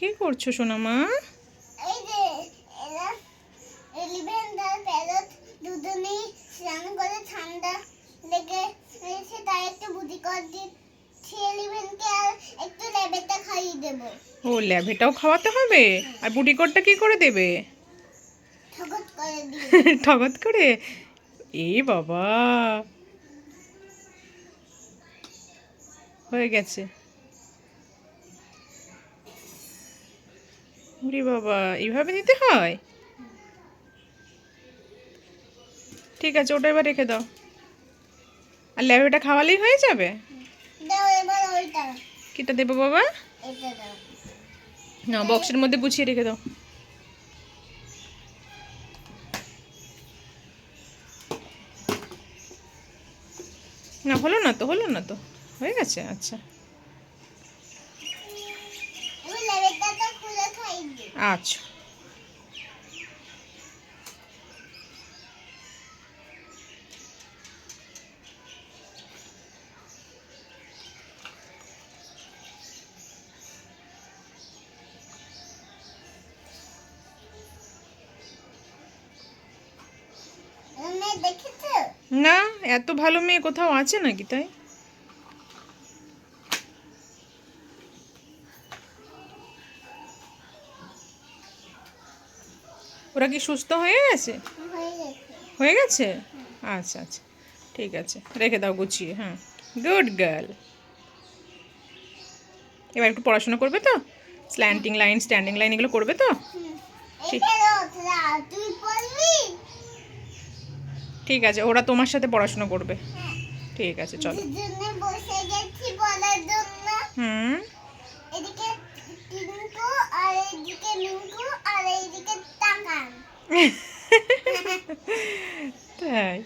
কি করছ সোনামা? এই যে এরা এলিভেন আর প্যারট দুজনেই স্নান করে ঠান্ডা লেগে এসে তাই একটু বুদ্ধি কর দিচ্ছি এলিভেনকে আর একটু খাইয়ে দেবো। ও ল্যাভেটাও খাওয়াতে হবে? আর বুটিকটটা কি করে দেবে? ঠগত করে ঠগত করে? এ বাবা। হয়ে গেছে। ওরে বাবা এইভাবে দিতে হয়? ঠিক আছে ওটা এবার রেখে দাও। আর ল্যাবেটা খাওয়ালেই হয়ে যাবে? কিটা দেবো বাবা? না বক্সের মধ্যে গুছিয়ে রেখে দাও। না হলো না তো হলো না তো। হয়ে গেছে? আচ্ছা এবার লেবেটা তো খুলে খাইয়ে দিই আচ্ছা। না এত ভালো মেয়ে কোথাও আছে নাকি তাই? ওরা কি সুস্থ হয়ে গেছে? হয়ে গেছে? আচ্ছা আচ্ছা। ঠিক আছে রেখে দাও গুছিয়ে হ্যাঁ। গুড গার্ল এবার একটু পড়াশোনা করবে তো? স্ল্যান্টিং লাইন স্ট্যান্ডিং লাইন এগুলো করবে তো? ঠিক। আছে ওরা তোমার সাথে পড়াশোনা করবে। হ্যাঁ। ঠিক আছে চলো। হুম। তাই